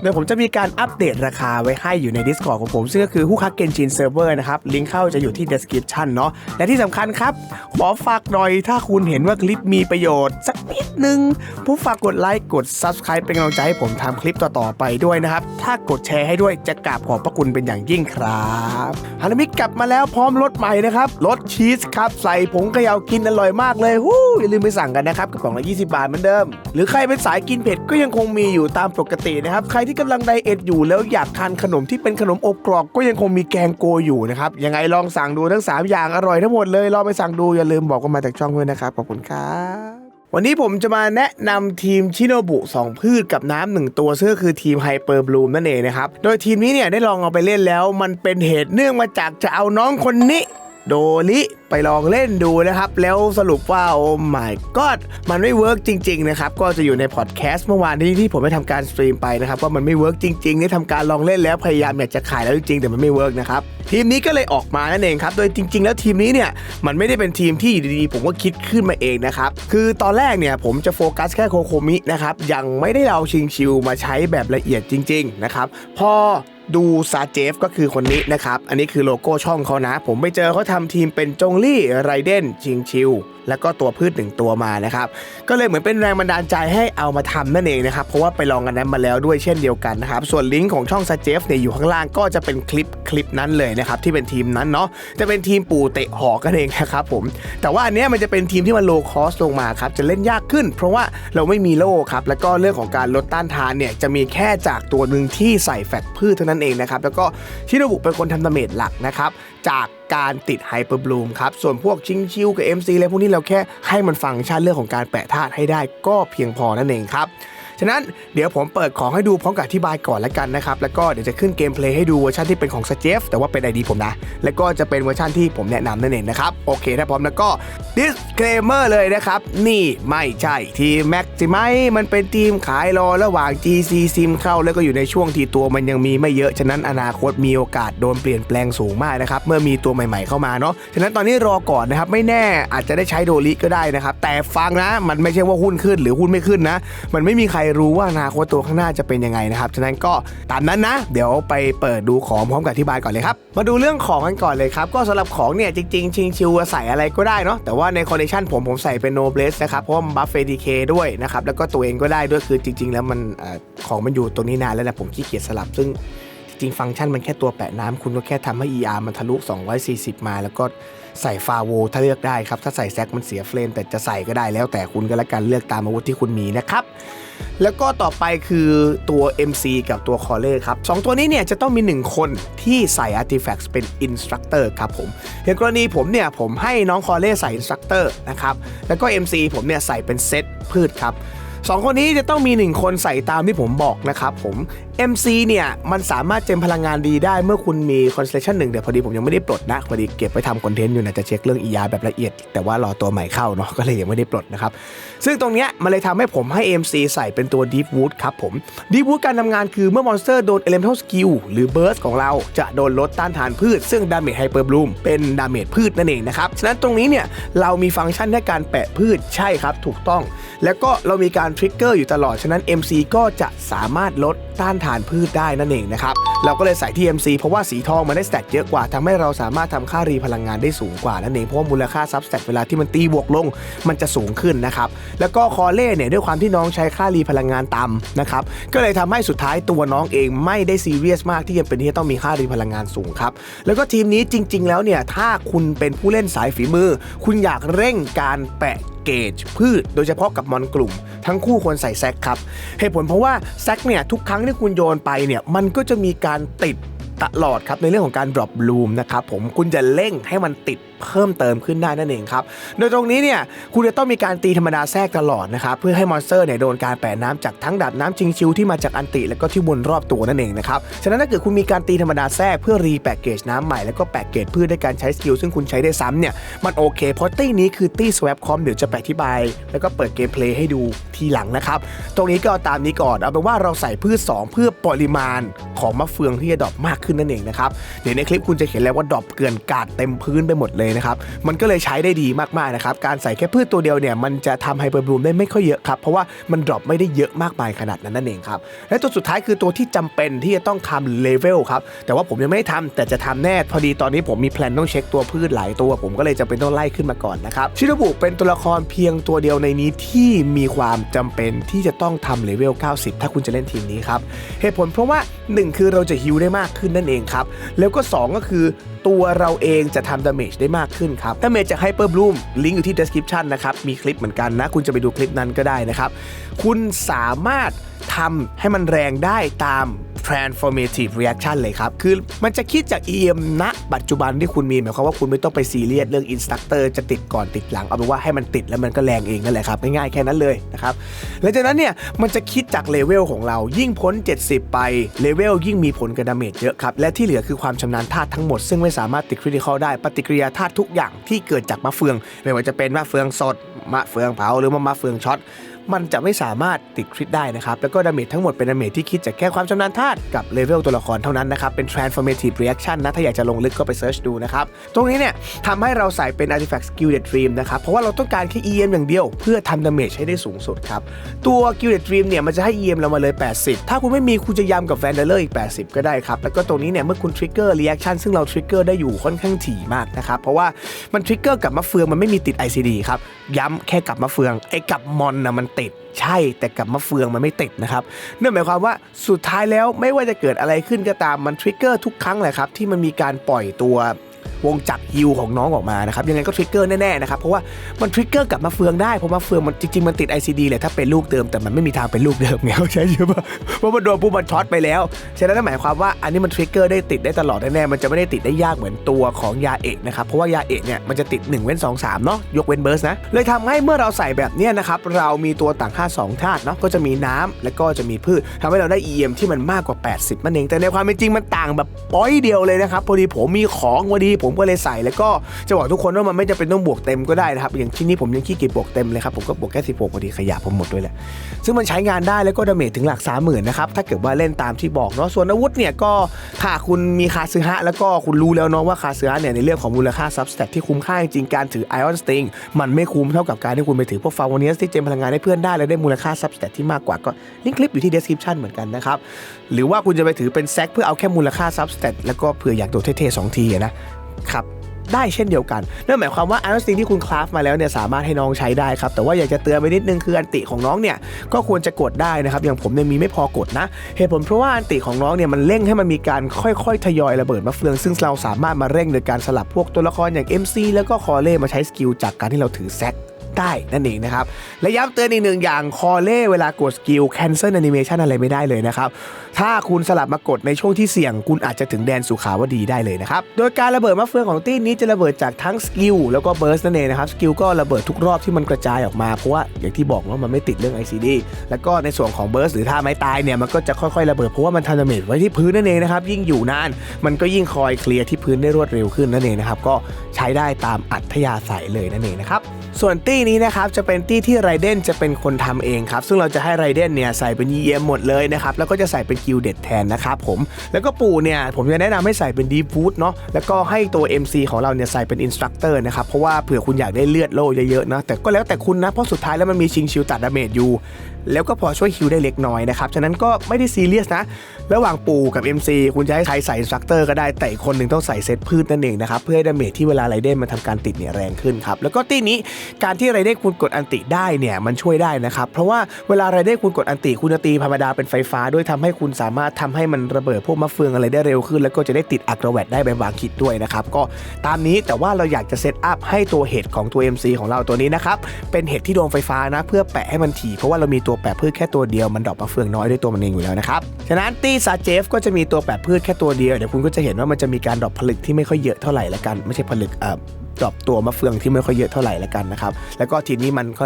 เดี๋ยวผมจะมีการอัปเดตราคาไว้ให้อยู่ใน Discord ของผม ซึ่งก็คือผู้คักเกนจินเซิร์ฟเวอร์นะครับ ลิงก์เข้าจะอยู่ที่ description เนาะและที่สำคัญครับ ขอฝากหน่อยถ้าคุณเห็นว่าคลิปมีประโยชน์ สักนิดนึงผู้ฝากกดไลค์กด Subscribe เป็นกำลังใจให้ผมทำคลิปต่อๆไปด้วยนะครับ ถ้ากดแชร์ให้ด้วยจะกราบขอบพระคุณเป็นอย่างยิ่งครับฮานามิกลับมาแล้วพร้อมรสใหม่นะครับรสชีสครับใส่ผงเขยากินอร่อยมากเลยฮู้อย่าลืมไปสั่งกันนะครับกระป๋องละ20 บาทเหมือนเดิม หรือใครเป็นสายกินเผ็ดก็ยังคงมีอยู่ตามปกตินะครับใครที่กำลังไดเอทอยู่แล้วอยากทานขนมที่เป็นขนมอบกรอบก็ยังคงมีแกงโกอยู่นะครับยังไงลองสั่งดูทั้ง 3 อย่างอร่อยทั้งหมดเลยลองไปสั่งดูอย่าลืมบอกกันมาจากช่องด้วยนะครับขอบคุณครับวันนี้ผมจะมาแนะนำทีมชิโนบุ2 พืชกับน้ำหนึ่งตัวซึ่งก็คือทีมไฮเปอร์บลูมนั่นเองนะครับ โดยทีมนี้เนี่ยได้ลองเอาไปเล่นแล้ว มันเป็นเหตุเนื่องมาจากจะเอาน้องคนนี้ โดลิไปลองเล่นดูนะครับ แล้วสรุปว่าโอ้ my god มันไม่เวิร์กจริง ๆ นะครับ ก็จะอยู่ในพอดแคสต์เมื่อวานนี้ที่ผมได้ทำการสตรีมไปนะครับว่ามันไม่เวิร์กจริงๆได้ทำการลองเล่นแล้วพยายามอยากจะขายแล้วจริงๆแต่มันไม่เวิร์กนะครับทีมนี้ก็เลยออกมานั่นเองครับ โดยจริง ๆ แล้วทีมนี้เนี่ยมันไม่ได้เป็นทีมที่อยู่ดีๆผมก็คิดขึ้นมาเองนะครับคือตอนแรกเนี่ยผมจะโฟกัสแค่โคโคมินะครับยังไม่ได้เอาชิงชิวมาใช้แบบละเอียดจริง ๆ นะครับพอ ดูซาเจฟก็คือคนนี้นะครับ อันนี้คือโลโก้ช่องเขานะ ผมไปเจอเขาทำทีมเป็นจงลี่ไรเดนชิงชิว แล้วก็ตัวพืชหนึ่งตัวมานะครับ ก็เลยเหมือนเป็นแรงบันดาลใจให้เอามาทำนั่นเองนะครับ เพราะว่าไปลองกันนั้นมาแล้วด้วยเช่นเดียวกันนะครับ ส่วนลิงก์ของช่องซาเจฟเนี่ยอยู่ข้างล่างก็จะเป็นคลิปคลิปนั้นเลยนะครับที่เป็นทีมนั้นเนาะจะเป็นทีมปู่เตะหอกกันเองนะครับผม แต่ว่าอันนี้มันจะเป็นทีมที่มันโลคอสลงมาครับจะเล่นยากขึ้น เพราะว่าเราไม่มีโล่ครับแล้วก็เรื่องของการลดต้านทานเนี่ยจะมีแค่จากตัวหนึ่งที่ใส่แฟตพืชเท่านั้นเองนะครับ แล้วก็ชิโนบุเป็นคนทำดาเมจหลักนะครับ จากการติดไฮเปอร์บลูมครับ ส่วนพวกชิงชิวกับ MC อะไรพวกนี้เราแค่ให้มันฟังก์ชันเรื่องของการแปะธาตุให้ได้ก็เพียงพอนั่นเองครับ ฉะนั้นเดี๋ยวผมเปิดของให้ดูพร้อมกับอธิบายก่อนแล้วกันนะครับ แล้วก็เดี๋ยวจะขึ้นเกมเพลย์ให้ดูเวอร์ชันที่เป็นของสเจฟแต่ว่าเป็นไอดีผมนะ แล้วก็จะเป็นเวอร์ชันที่ผมแนะนำนั่นเองนะครับ โอเคถ้าพร้อมแล้วก็ disclaimer เลยนะครับ นี่ไม่ใช่ทีม Maximai มันเป็นทีมขายรอระหว่าง GC Sim เข้าแล้วก็อยู่ในช่วงที่ตัวมันยังมีไม่เยอะฉะนั้นอนาคตมีโอกาสโดนเปลี่ยนแปลงสูงมากนะครับเมื่อมีตัวใหม่ ๆเข้ามาเนาะฉะนั้นตอนนี้รอก่อนนะครับไม่แน่อาจจะได้ใช้โดลิก็ได้นะครับแต่ฟังนะมันไม่ใช่ว่าหุ้นขึ้นหรือหุ้นไม่ขึ้นนะ มันไม่มีใครรู้ว่าอนาคตตัวข้างหน้าจะเป็นยังไงนะครับ ฉะนั้นก็ตามนั้นนะ เดี๋ยวไปเปิดดูของพร้อมกับอธิบายก่อนเลยครับ มาดูเรื่องของกันก่อนเลยครับ ก็สำหรับของเนี่ยจริงๆ ชิงชิวใส่อะไรก็ได้เนาะ แต่ว่าในคอลเลคชันผมผมใส่เป็นโนเบสนะครับ เพราะมันบัฟเฟดีเคด้วยนะครับ แล้วก็ตัวเองก็ได้ด้วย คือจริง ๆ แล้วมันอของมันอยู่ตรงนี้นานแล้วแหละผมขี้เกียจสลับซึ่ง จริงฟังก์ชันมันแค่ตัวแปะน้ำคุณก็แค่ทำให้ ER มันทะลุ 240 มา แล้วก็ใส่ฟาโวถ้าเลือกได้ครับ ถ้าใส่แซกมันเสียเฟรมแต่จะใส่ก็ได้แล้วแต่คุณก็แล้วกันเลือกตามอาวุธที่คุณมีนะครับ แล้วก็ต่อไปคือตัว MC กับตัว c o l l e r ครับสองตัวนี้เนี่ยจะต้องมี 1 คนที่ใส่ Artifact เป็น Instructor ครับผมอย่างกรณีผมเนี่ยผมให้น้อง c o l l e r ใส่ Instructor นะครับแล้วก็ MC ผมเนี่ยใส่เป็นเซตพืชครับ สองคนนี้จะต้องมี1คนใส่ตามที่ผมบอกนะครับผม MC เนี่ย มันสามารถเจมพลังงานดีได้เมื่อคุณมี Constellation 1แต่พอดีผมยังไม่ได้ปลดนะพอดีเก็บไปทำคอนเทนต์อยู่นะจะเช็คเรื่อง ER แบบละเอียด แต่ว่ารอตัวใหม่เข้าเนาะก็เลยยังไม่ได้ปลดนะครับ ซึ่งตรงเนี้ยมันเลยทำให้ผมให้ MC ใส่เป็นตัว Deep Wood ครับผม Deep Wood การทำงานคือเมื่อมอนสเตอร์โดน Elemental Skill หรือ Burst ของเราจะโดนลดต้านทานพืช ซึ่ง Damage Hyper Bloom เป็นดาเมจพืชนั่นเองนะครับฉะนั้นตรงนี้เนี่ยเรามีฟังก์ชันในการแปะพืชใช่ครับถูกต้อง แล้วก็เรามีการทริกเกอร์อยู่ตลอด ฉะนั้น MC ก็จะสามารถลดต้านทานพืชได้นั่นเองนะครับ เราก็เลยใส่ที่ MC เพราะว่าสีทองมันได้สแตทเยอะกว่าทำให้เราสามารถทำค่ารีพลังงานได้สูงกว่านั่นเอง เพราะว่ามูลค่าซับสแตทเวลาที่มันตีบวกลง มันจะสูงขึ้นนะครับ แล้วก็คอเล่เนี่ยด้วยความที่น้องใช้ค่ารีพลังงานต่ำนะครับ ก็เลยทำให้สุดท้ายตัวน้องเองไม่ได้ซีเรียสมากที่จะเป็นที่ต้องมีค่ารีพลังงานสูงครับ แล้วก็ทีมนี้จริง ๆ แล้วเนี่ยถ้าคุณเป็นผู้เล่นสายฝีมือ คุณอยากเร่งการแปะ เกจพืช โดยเฉพาะกับมอนกลุ่ม ทั้งคู่ควรใส่แซกครับเหตุผลเพราะว่าแซกเนี่ยทุกครั้งที่คุณโยนไปเนี่ยมันก็จะมีการติดตลอดครับในเรื่องของการ drop bloom นะครับผมคุณจะเร่งให้มันติด เพิ่มเติมขึ้นได้นั่นเองครับ โดยตรงนี้เนี่ยคุณจะต้องมีการตีธรรมดาแทรกตลอดนะครับเพื่อให้มอนสเตอร์เนี่ยโดนการแปะน้ำจากทั้งดับน้ำชิงชิวที่มาจากอันติแล้วก็ที่วนรอบตัวนั่นเองนะครับฉะนั้นถ้าเกิดคุณมีการตีธรรมดาแทรกเพื่อรีแปกเกจน้ำใหม่แล้วก็แปกเกจพืชด้วยการใช้สกิลซึ่งคุณใช้ได้ซ้ำเนี่ยมันโอเคเพราะตี้นี้คือตี้ swap com เดี๋ยวจะไปอธิบาย แล้วก็เปิดเกมเพลย์ให้ดูทีหลังนะครับตรงนี้ก็เอาตามนี้ก่อนเอาเป็นว่าเราใส่พืชสองเพื่อปริมาณของมะเฟืองที่จะดรอปมากขึ้นนั่นเองนะครับเดี๋ยวในคลิปคุณจะเห็นแล้วว่าดรอปเกลื่อนกาดเต็มพื้นไปหมดเลยนะครับ มันก็เลยใช้ได้ดีมากๆนะครับ การใส่แค่พืชตัวเดียวเนี่ยมันจะทำไฮเปอร์บลูมได้ไม่ค่อยเยอะครับ เพราะว่ามันดรอปไม่ได้เยอะมากมายขนาดนั้นนั่นเองครับ และตัวสุดท้ายคือตัวที่จำเป็นที่จะต้องทำเลเวลครับ แต่ว่าผมยังไม่ได้ทำแต่จะทำแน่ พอดีตอนนี้ผมมีแพลนต้องเช็คตัวพืชหลายตัว ผมก็เลยจำเป็นต้องไล่ขึ้นมาก่อนนะครับ ชิโนบุเป็นตัวละครเพียงตัวเดียวในนี้ที่มีความจำเป็นที่จะต้องทำเลเวล 90 ถ้าคุณจะเล่นทีมนี้ครับ เหตุผลเพราะว่า 1 คือเราจะฮิวได้มากขึ้นนั่นเองครับ แล้วก็ 2 ก็คือ ตัวเราเองจะทำดาเมจได้มากขึ้นครับดาเมจจากไฮเปอร์บลูมลิงก์อยู่ที่ description นะครับ มีคลิปเหมือนกันนะ คุณจะไปดูคลิปนั้นก็ได้นะครับ คุณสามารถทำให้มันแรงได้ตาม transformative reaction เลยครับ คือมันจะคิดจาก EM ณปัจจุบันที่คุณมีหมายความว่าคุณไม่ต้องไปซีเรียสเรื่อง instructor จะติดก่อนติดหลัง เอาเป็นว่าให้มันติดแล้วมันก็แรงเองนั่นแหละครับ ง่ายๆแค่นั้นเลยนะครับหลังจากนั้นเนี่ยมันจะคิดจากเลเวลของเรา ยิ่งพ้น 70 ไปเลเวลยิ่งมีผลกับดาเมจเยอะครับ และที่เหลือคือความชำนาญธาตุทั้งหมด ซึ่งไม่สามารถติดคริติคอลได้ปฏิกิริยาธาตุทุกอย่างที่เกิดจากมะเฟือง ไม่ว่าจะเป็นมะเฟืองสดมะเฟืองเผาหรือว่ามะเฟืองช็อต มันจะไม่สามารถติดคริตได้นะครับ แล้วก็ดาเมจทั้งหมดเป็นดาเมจที่คิดจากแค่ความชำนาญธาตุกับเลเวลตัวละครเท่านั้นนะครับ เป็น transformative reaction นะ ถ้าอยากจะลงลึกก็ไปเซิร์ชดูนะครับ ตรงนี้เนี่ยทำให้เราใส่เป็น artifact skilled dream นะครับ เพราะว่าเราต้องการแค่ EM อย่างเดียว เพื่อทำดาเมจให้ได้สูงสุดครับ ตัว skilled dream เนี่ยมันจะให้ EM เรามาเลย 80 ถ้าคุณไม่มีคุณจะยำกับ Vandaler อีก 80 ก็ได้ครับแล้วก็ตรงนี้เนี่ยเมื่อคุณ trigger reaction ซึ่งเรา trigger ได้อยู่ค่อนข้างถี่มากนะครับเพราะว่ามัน trigger กับมะเฟืองมันไม่มีติด ICD ครับย้ำแค่กับมะเฟืองไอ้กับมอนนะมันติดใช่แต่กับมะเฟืองมันไม่ติดนะครับนั่นหมายความว่าสุดท้ายแล้วไม่ว่าจะเกิดอะไรขึ้นก็ตามมันทริกเกอร์ทุกครั้งแหละครับที่มันมีการปล่อยตัว วงจักรฮิวของน้องออกมานะครับยังไงก็ทริกเกอร์แน่ๆนะครับเพราะว่ามันทริกเกอร์กับมะเฟืองได้เพราะมะเฟืองมันจริงๆมันติด ICD แหละถ้าเป็นลูกเดิมแต่มันไม่มีทางเป็นลูกเดิมไงเขาใจใช่ปะเพราะมันโดนปุ๊บมันช็อตไปแล้วฉะนั้นนั่นหมายความว่าอันนี้มันทริกเกอร์ได้ติดได้ตลอดแน่ๆมันจะไม่ได้ติดได้ยากเหมือนตัวของยาเอกนะครับเพราะว่ายาเอกเนี่ยมันจะติด 1 เว้น 2 3 เนาะยกเว้นเบิร์สนะเลยทำให้เมื่อเราใส่แบบเนี้ยนะครับเรามีตัวต่างค่า2ธาตุเนาะก็จะมีน้ำและก็จะมีพืชทำให้เราได้ EM ที่มันมากกว่า 80นั่นเองแต่ในความเป็นจริงมันต่างแบบป้อยเดียวเลยนะครับพอดีผมมีของพอดีผมก็เลยใส่แล้วก็จะบอกทุกคนว่ามันไม่จำเป็นต้องบวกเต็มก็ได้นะครับ อย่างที่นี้ผมยังขี้เกียจบวกเต็มเลยครับผมก็บวกแค่16พอดีขยะผมหมดด้วยแหละซึ่งมันใช้งานได้แล้วก็ดาเมจถึงหลัก30,000นะครับถ้าเกิดว่าเล่นตามที่บอกเนาะส่วนอาวุธเนี่ยก็ถ้าคุณมีคาซึฮะแล้วก็คุณรู้แล้วเนาะว่าคาซึฮะเนี่ยในเรื่องของมูลค่าซับสแตทที่คุ้มค่าจริงการถือไอออนสติงมันไม่คุ้มเท่ากับการที่คุณไปถือพวกฟาวเนียสที่เจมพลังงานให้เพื่อนได้และได้มูลค่าซับสแตทที่มากกว่าก็ลิงก์คลิปอยู่ที่ description เหมือนกันนะครับหรือว่าคุณจะไปถือเป็นแซกเพื่อเอาแค่มูลค่าซับสแตทแล้วก็เผื่ออยากโดดเท่ๆสองทีนะ ครับได้เช่นเดียวกันนั่นหมายความว่าอันสติงที่คุณคราฟมาแล้วเนี่ยสามารถให้น้องใช้ได้ครับ แต่ว่าอยากจะเตือนไปนิดนึงคืออันติของน้องเนี่ยก็ควรจะกดได้นะครับ อย่างผมเนี่ยมีไม่พอกดนะ เหตุผลเพราะว่าอันติของน้องเนี่ยมันเร่งให้มันมีการค่อยๆ ทยอยระเบิดมาเฟือง ซึ่งเราสามารถมาเร่งโดยการสลับพวกตัวละครอย่าง MC แล้วก็คอเล่มาใช้สกิลจากการที่เราถือแซก ได้นั่นเองนะครับ และย้ำเตือนอีกหนึ่งอย่างคอเล่เวลากดสกิล cancel animation อะไรไม่ได้เลยนะครับ ถ้าคุณสลับมากดในช่วงที่เสี่ยง คุณอาจจะถึงแดนสุขาวดีได้เลยนะครับ โดยการระเบิดมะเฟืองของตี้นี้จะระเบิดจากทั้งสกิลแล้วก็เบิร์สนั่นเองนะครับสกิลก็ระเบิดทุกรอบที่มันกระจายออกมาเพราะว่าอย่างที่บอกว่ามันไม่ติดเรื่อง ICD แล้วก็ในส่วนของเบิร์สหรือท่าไม้ตายเนี่ยมันก็จะค่อยๆระเบิดเพราะว่ามันทำดาเมจไว้ที่พื้นนั่นเองนะครับยิ่งอยู่นาน มันก็ยิ่งคอยเคลียร์ที่พื้นได้รวดเร็วขึ้นนั่นเองนะครับก็ใช้ได้ตามอัธยาศัยเลยนั่นเองนะครับ ส่วนตี้นี้นะครับจะเป็นตี้ที่ไรเดนจะเป็นคนทำเองครับซึ่งเราจะให้ไรเดนเนี่ยใส่เป็น EM หมดเลยนะครับแล้วก็จะใส่เป็นกิลเด็ดแทนนะครับผมแล้วก็ปู่เนี่ยผมจะแนะนำให้ใส่เป็นดีฟูดเนาะแล้วก็ให้ตัว MC ของเราเนี่ยใส่เป็นอินสตรัคเตอร์นะครับเพราะว่าเผื่อคุณอยากได้เลือดโล่เยอะๆนะแต่ก็แล้วแต่คุณนะเพราะสุดท้ายแล้วมันมีชิงชิวตัดดาเมจอยู่ แล้วก็พอช่วยฮิวได้เล็กน้อยนะครับฉะนั้นก็ไม่ได้ซีเรียสนะ ระหว่างปู่กับ MC คุณจะให้ใครใส่อินสตรัคเตอร์ก็ได้แต่อีกคนหนึ่งต้องใส่เซตพืชนั่นเองนะครับเพื่อให้ดาเมจที่เวลาไรเดนมันทำการติดเนี่ยแรงขึ้นครับแล้วก็ตีนี้การที่ไรเดนคุณกดอันติได้เนี่ยมันช่วยได้นะครับเพราะว่าเวลาไรเดนคุณกดอันติคุณจะตีธรรมดาเป็นไฟฟ้าด้วยทำให้คุณสามารถทำให้มันระเบิดพวกมะเฟืองอะไรได้เร็วขึ้น แล้วก็จะได้ติดอักระแวดได้แบบวางคิดด้วยนะครับก็ตามนี้แต่ว่าเราอยากจะเซตอัพให้ตัวเห็ดของตัว MC ของเราตัวนี้นะครับเป็นเห็ดที่โดนไฟฟ้านะเพื่อแปะให้มันถี่เพราะว่าเรามีตัวแปรพืชแค่ตัวเดียวมันดอปมะเฟืองน้อยด้วยตัวมันเองอยู่แล้วนะครับ ฉะนั้นตี้ซาเจฟก็จะมีตัวแปรพืชแค่ตัวเดียว เดี๋ยวคุณก็จะเห็นว่ามันจะมีการดอกผลึกที่ไม่ค่อยเยอะเท่าไหร่ละกัน ไม่ใช่ผลึกเอ่อ ดรอปตัวมะเฟืองที่ไม่ค่อยเยอะเท่าไหร่แล้วกันนะครับ แล้วก็ทีนี้มันก็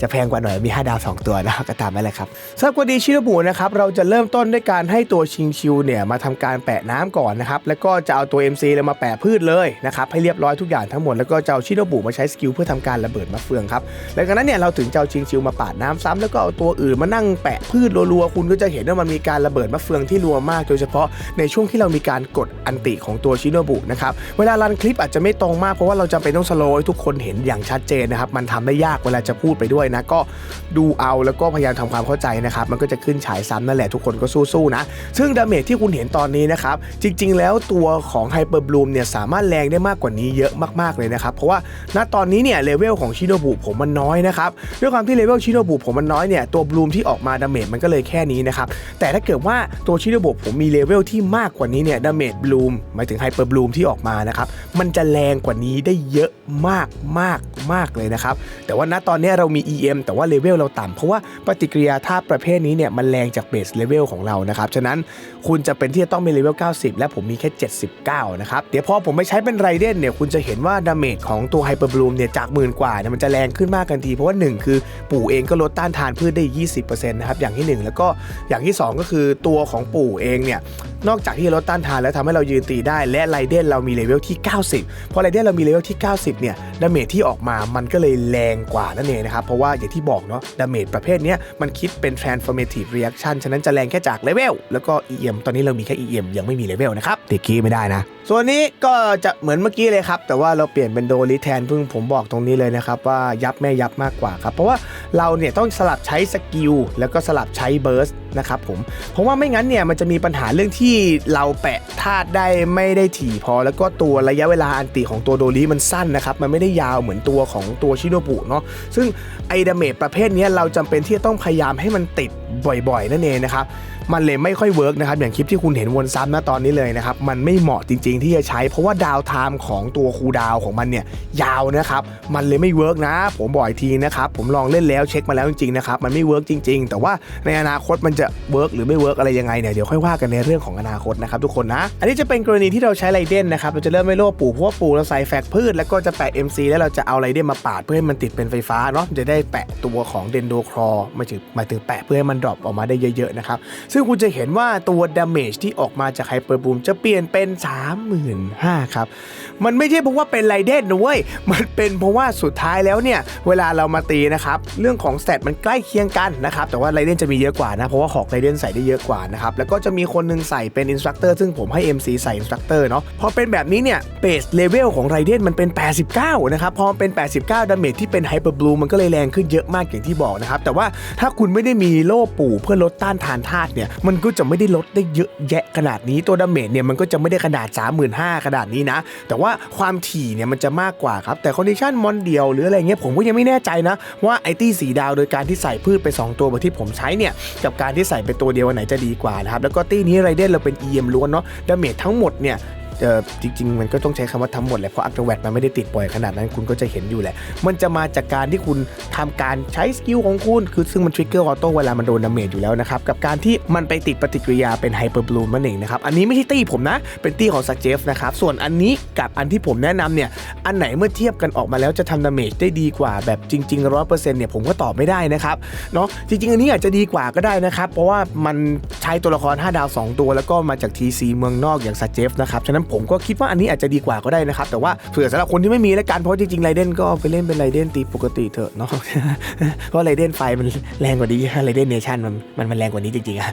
จะแพงกว่าหน่อยมี 5 ดาว 2 ตัวนะก็ตามนั่นแหละครับสำหรับกรณีชิโนบุนะครับเราจะเริ่มต้นด้วยการให้ตัวชิงชิวเนี่ยมาทำการแปะน้ำก่อนนะครับแล้วก็จะเอาตัว MC เลยมาแปะพืชเลยนะครับให้เรียบร้อยทุกอย่างทั้งหมดแล้วก็จะเอาชิโนบุมาใช้สกิลเพื่อทำการระเบิดมะเฟืองครับหลังจากนั้นเนี่ยเราถึงจะเอาชิงชิวมาปาดน้ำซ้ำแล้วก็เอาตัวอื่นมานั่งแปะพืชรัวๆคุณก็จะเห็นว่ามันมีการระเบิดมะเฟืองที่รัวมากโดยเฉพาะในช่วงที่เรามีการกดอันติของตัวชิโนบุนะครับเวลารันคลิปอาจจะไม่ตรงมากเพราะว่าเราจำเป็นต้องสโลว์ให้ทุกคนเห็นอย่างชัดเจนนะครับ มันทำได้ยากเวลาจะพูดไปด้วยนะ ก็ดูเอาแล้วก็พยายามทำความเข้าใจนะครับ มันก็จะขึ้นฉายซ้ำนั่นแหละทุกคนก็สู้ๆนะ ซึ่งดาเมจที่คุณเห็นตอนนี้นะครับ จริง ๆ แล้วตัวของไฮเปอร์บลูมเนี่ยสามารถแรงได้มากกว่านี้เยอะมากๆเลยนะครับ เพราะว่าณตอนนี้เนี่ยเลเวลของชิโนบุผมมันน้อยนะครับ ด้วยความที่เลเวลชิโนบุผมมันน้อยเนี่ยตัวบลูมที่ออกมาดาเมจมันก็เลยแค่นี้นะครับ แต่ถ้าเกิดว่าตัวชิโนบุผมมีเลเวลที่มากกว่านี้เนี่ยดาเมจบลูมหมายถึงไฮเปอร์บลูมที่ออกมานะครับมันจะแรงกว่านี้ได้เยอะมากมากมากเลยนะครับ แต่ว่าณตอนนี้เรามี EM แต่ว่าเลเวลเราต่ำเพราะว่าปฏิกิริยาธาตุประเภทนี้เนี่ยมันแรงจากเบสเลเวลของเรานะครับ ฉะนั้น คุณจะเป็นที่จะต้องมีเลเวล 90 และผมมีแค่ 79 นะครับ เดี๋ยวพอผมไปใช้เป็นไรเดนเนี่ย คุณจะเห็นว่าดาเมจของตัวไฮเปอร์บลูมเนี่ย จากหมื่นกว่าเนี่ยมันจะแรงขึ้นมากกันที เพราะว่า 1 คือปู่เองก็ลดต้านทานพืชได้ 20%นะครับ อย่างที่ 1 แล้วก็อย่างที่ 2 ก็คือตัวของปู่เองเนี่ยนอกจากที่ลดต้านทานแล้วทำให้เรายืนตีได้ และไรเดนเรามีเลเวลที่ 90พอไรเดนเรามีเลเวลที่ 90 เนี่ยดาเมจที่ออกมามันก็เลยแรงกว่านั่นเองนะครับ เพราะว่าอย่างที่บอกเนาะดาเมจประเภทเนี้ยมันคิดเป็น transformative reaction ฉะนั้นจะแรงแค่จากเลเวลแล้วก็ EM ตอนนี้เรามีแค่ EM ยังไม่มีเลเวลนะครับตีกี้ไม่ได้นะส่วนนี้ก็จะเหมือนเมื่อกี้เลยครับ แต่ว่าเราเปลี่ยนเป็นโดลิแทนเพิ่งผมบอกตรงนี้เลยนะครับ ว่ายับแม่ยับมากกว่าครับ เพราะว่าเราเนี่ยต้องสลับใช้สกิลแล้วก็สลับใช้เบิร์สนะครับผมเพราะว่าไม่งั้นเนี่ยมันจะมีปัญหาเรื่องที่เราแปะธาตุได้ไม่ได้ถี่พอ แล้วก็ตัวระยะเวลาอันติของตัวโดลีมันสั้นนะครับ มันไม่ได้ยาวเหมือนตัวของตัวชิโนบุเนาะซึ่งไอดาเมจประเภทนี้เราจำเป็นที่จะต้องพยายามให้มันติดบ่อยๆ นั่นเองนะครับมันเลยไม่ค่อยเวิร์กนะครับอย่างคลิปที่คุณเห็นวนซ้ำนะตอนนี้เลยนะครับมันไม่เหมาะจริงๆ ที่จะใช้เพราะว่าดาวไทม์ของตัวคูดาวของมันเนี่ยยาวนะครับมันเลยไม่เวิร์กนะ ผมบอกอีกทีนะครับผมลองเล่นแล้วเช็คมาแล้วจริงๆนะครับมันไม่เวิร์กจริง ๆ แต่ว่าในอนาคตมันจะเวิร์กหรือไม่เวิร์กอะไรยังไงเนี่ยเดี๋ยวค่อยว่ากันในเรื่องของอนาคตนะครับทุกคนนะอันนี้จะเป็นกรณีที่เราใช้ไรเดนนะครับเราจะเริ่มไม่โลภปู่เพราะว่าปู่เราใส่แฟกพืชแล้วก็จะแปะ MC แล้วเราจะเอาไรเดนมาปาดเพื่อให้มันติดเป็นไฟฟ้าเนาะจะได้แปะตัวของเดนโดครอมาถึงหมายถึงแปะเพื่อให้มันดรอปออกมาได้เยอะๆนะครับซึ่งคุณจะเห็นว่าตัวดาเมจที่ออกมาจากไฮเปอร์บูมจะเปลี่ยนเป็น35,000ครับมันไม่ใช่เพราะว่าเป็นไรเดนนะเว้ย มันเป็นเพราะว่าสุดท้ายแล้วเนี่ย เวลาเรามาตีนะครับ เรื่องของสตมันใกล้เคียงกันนะครับ แต่ว่าไรเดนจะมีเยอะกว่านะ เพราะว่าหอกไรเดนใส่ได้เยอะกว่านะครับ แล้วก็จะมีคนหนึงใส่เป็นอินสตรัคเตอร์ซึ่งผมให้ MC ใส่อินสตรัคเตอร์เนาะ พอเป็นแบบนี้เนี่ย เบสเลเวลของไรเดนมันเป็น 89 นะครับ พอเป็น 89 ดาเมจที่เป็นไฮเปอร์บลูมันก็เลยแรงขึ้นเยอะมากอย่างที่บอกนะครับ แต่ว่าถ้าคุณไม่ได้มีโล่ปู่เพื่อลดต้านทานธาตุเนี่ย มันก็จะไม่ได้ลดได้เยอะแยะขนาดนี้ ตัวดาเมจเนี่ยมันก็จะไม่ได้ขนาด 35,000ขนาดนี้นะแต่ว่าความถี่เนี่ยมันจะมากกว่าครับ แต่คอนดิชันมอนเดียวหรืออะไรเงี้ยผมก็ยังไม่แน่ใจนะว่าไอตี้สีดาวโดยการที่ใส่พืชไป 2 ตัวแบบที่ผมใช้เนี่ยกับการที่ใส่ไปตัวเดียวอันไหนจะดีกว่านะครับแล้วก็ตี้นี้ไรเดนเราเป็น EM ล้วนเนาะดาเมจทั้งหมดเนี่ย จริง ๆ มันก็ต้องใช้คำว่าทั้งหมดแหละเพราะอัลตราแวตมันไม่ได้ติดบ่อยขนาดนั้นคุณก็จะเห็นอยู่แหละ มันจะมาจากการที่คุณทำการใช้สกิลของคุณคือซึ่งมันทริกเกอร์ออโต้เวลามันโดนดาเมจอยู่แล้วนะครับ กับการที่มันไปติดปฏิกิริยาเป็นไฮเปอร์บลูมนั่นเองนะครับ อันนี้ไม่ใช่ตี้ผมนะ เป็นตี้ของซักเจฟนะครับ ส่วนอันนี้กับอันที่ผมแนะนำเนี่ย อันไหนเมื่อเทียบกันออกมาแล้วจะทำดาเมจได้ดีกว่าแบบจริงๆร้อยเปอร์เซ็นต์เนี่ยผมก็ตอบไม่ได้นะครับเนาะจริง ๆ อันนี้อาจจะดีกว่าก็ได้นะครับเพราะว่ามันใช้ตัวละคร 5 ดาว 2 ตัว แล้วก็มาจาก TC เมืองนอกอย่างซักเจฟนะครับฉะนั้นผมก็คิดว่าอันนี้อาจจะดีกว่าก็ได้นะครับ แต่ว่าเผื่อสำหรับคนที่ไม่มีแล้วกันเพราะจริงๆไรเดนก็ไปเล่นเป็นไรเดนตีปกติเถอะเนาะเพราะไรเดนไฟมันแรงกว่านี้ไรเดนเนชั่นมันมันมันแรงกว่านี้จริงๆอะ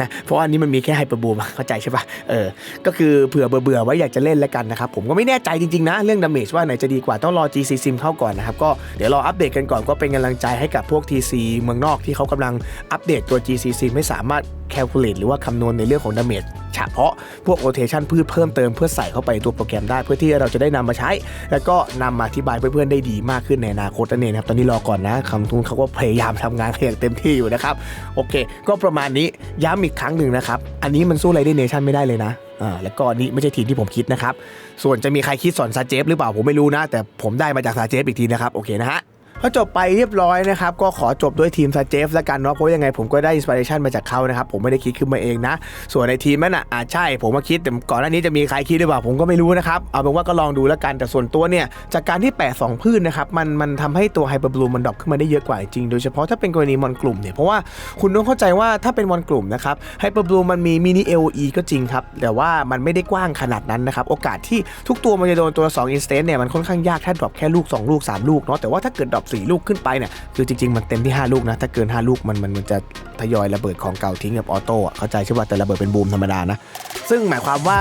นะเพราะอันนี้มันมีแค่ไฮเปอร์บูมเข้าใจใช่ปะเออก็คือเผื่อเบื่อๆไว้อยากจะเล่นแล้วกันนะครับ ผมก็ไม่แน่ใจจริงๆนะ เรื่องดาเมจว่าไหนจะดีกว่าต้องรอ GC Sim เข้าก่อนนะครับ ก็เดี๋ยวรออัปเดตกันก่อนก็เป็นกำลังใจให้กับพวก TC เมืองนอกที่เขากำลังอัปเดตตัว GC Sim ไม่สามารถ calculate หรือว่าคำนวณในเรื่องของดาเมจเฉพาะพวก rotation พืชเพิ่มเติมเพื่อใส่เข้าไปตัวโปรแกรมได้เพื่อที่เราจะได้นำมาใช้ แล้วก็นำมาอธิบายเพื่อนๆได้ดีมากขึ้นในอนาคตนั่นเองนะครับ ตอนนี้รอก่อนนะคำทุนเขาก็พยายามทำงานอย่างเต็มที่อยู่นะครับ โอเค ก็ประมาณนี้ย้ำอีกครั้งหนึ่งนะครับ อันนี้มันสู้ไรเดนเนชั่นไม่ได้เลยนะอ่าแล้วก็นนี้ไม่ใช่ทีมที่ผมคิดนะครับ ส่วนจะมีใครคิดสอนซาเจฟหรือเปล่าผมไม่รู้นะ แต่ผมได้มาจากซาเจฟอีกทีนะครับโอเคนะฮะ พอจบไปเรียบร้อยนะครับก็ขอจบด้วยทีมซาเจฟแล้วกันเนาะเพราะยังไงผมก็ได้อินสปิเรชันมาจากเขานะครับผมไม่ได้คิดขึ้นมาเองนะ ส่วนในทีมนั้นอะอาจใช่ผมมาคิดแต่ก่อนหน้านี้จะมีใครคิดหรือเปล่าผมก็ไม่รู้นะครับเอาเป็นว่าก็ลองดูแล้วกันแต่ส่วนตัวเนี่ยจากการที่แปะสองพืชนนะครับมันมันทำให้ตัวไฮเปอร์บลูมันดรอปขึ้นมาได้เยอะกว่าจริงโดยเฉพาะถ้าเป็นกรณีมอนกลุ่มเนี่ยเพราะว่าคุณต้องเข้าใจว่าถ้าเป็นมอนกลุ่มนะครับไฮเปอร์บลูมันมีมินิ LE ก็จริงครับแต่ว่ามันไม่ได้กว้างขนาดนั้นนะครับโอกาสที่ทุกตัวมันจะโดนตัว2 instance เนี่ยมันค่อนข้างยากถ้าดรอปแค่ลูก 2 ลูก 3 ลูกเนาะแต่ว่าถ้าเกิดดรอป4 ลูกขึ้นไปเนี่ยคือจริง ๆ มันเต็มที่ 5 ลูกนะ ถ้าเกิน 5 ลูกมันมันมันจะทยอยระเบิดของเก่าทิ้งแบบออโต้อะเข้าใจใช่ป่ะแต่ระเบิดเป็นบูมธรรมดานะ ซึ่งหมายความว่า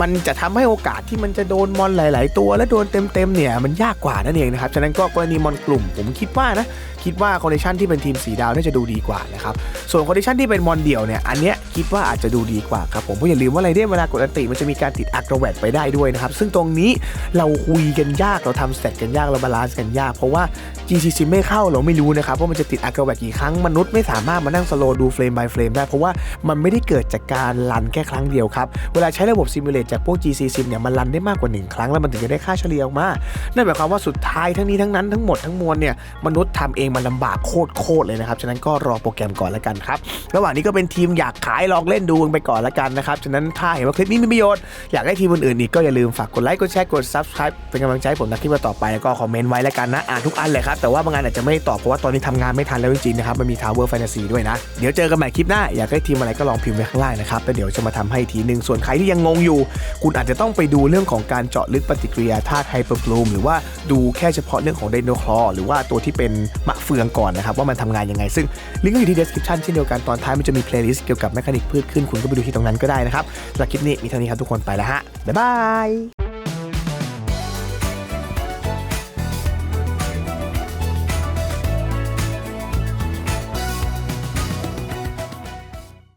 มันจะทำให้โอกาสที่มันจะโดนมอนหลาย ๆ ตัว และโดนเต็ม ๆ เนี่ยมันยากกว่านั่นเองนะครับ ฉะนั้นก็กรณีมอนกลุ่มผมคิดว่านะ คิดว่าคอนดิชันที่เป็นทีมสีดาวน่าจะดูดีกว่านะครับส่วนคอนดิชันที่เป็นมอนเดี่ยวเนี่ยอันเนี้ยคิดว่าอาจจะดูดีกว่าครับผมเพราะอย่าลืมว่าไรเดนเวลากดอันติมันจะมีการติดอักระแวกไปได้ด้วยนะครับซึ่งตรงนี้เราคุยกันยากเราทำสเตตกันยากเราบาลานซ์กันยาก เพราะว่า GCC ไม่เข้าเราไม่รู้นะครับว่ามันจะติดอักระแวกกี่ครั้งมนุษย์ไม่สามารถมานั่งสโลว์ดูเฟรม by เฟรมได้เพราะว่ามันไม่ได้เกิดจากการรันแค่ครั้งเดียวครับเวลาใช้ระบบซิมูเลตจากพวก GC Sim เนี่ยมันรันได้มากกว่า 1 ครั้งแล้วมันถึงจะได้ค่าเฉลี่ยออกมานั่นหมายความว่าสุดท้ายทั้งนี้ทั้งนั้นทั้งหมดทั้งมวลเนี่ยมนุษย์ทำเองมันลำบากโคตรโคตรเลยนะครับ ฉะนั้นก็รอโปรแกรมก่อนแล้วกันครับ ระหว่างนี้ก็เป็นทีมอยากขายลองเล่นดูกันไปก่อนแล้วกันนะครับ ฉะนั้นถ้าเห็นว่าคลิปนี้มีประโยชน์ อยากให้ทีมอื่นๆอีกก็อย่าลืมฝากกดไลค์ กดแชร์ กด subscribe เป็นกำลังใจผมในคลิปต่อไปแล้วก็คอมเมนต์ไว้แล้วกันนะ อ่านทุกอันเลยครับ แต่ว่าบางอันอาจจะไม่ตอบเพราะว่าตอนนี้ทำงานไม่ทันแล้วจริงๆนะครับ มันมี Tower Fantasy ด้วยนะ เดี๋ยวเจอกันใหม่คลิปหน้า อยากให้ทีมอะไรก็ลองพิมพ์ไว้ข้างล่างนะครับแล้วเดี๋ยวจะมาทำให้ทีนึง ส่วนใครที่ยังงงอยู่ คุณอาจจะต้องไปดูเรื่องของการเจาะลึกปฏิกิริยาธาตุไฮเปอร์บลูมหรือว่าดูแค่เฉพาะเรื่องของไดโนคลอหรือว่าตัวที่เป็นมะเฟืองก่อนนะครับว่ามันทำงานยังไง ซึ่งลิงก์ก็อยู่ที่ description เช่นเดียวกันตอนท้ายมันจะมีเพลย์ลิสต์เกี่ยวกับแมคานิกพืชขึ้นคุณก็ไปดูที่ตรงนั้นก็ได้นะครับสำหรับคลิปนี้มีเท่านี้ครับทุกคนไปแล้วฮะบ๊ายบาย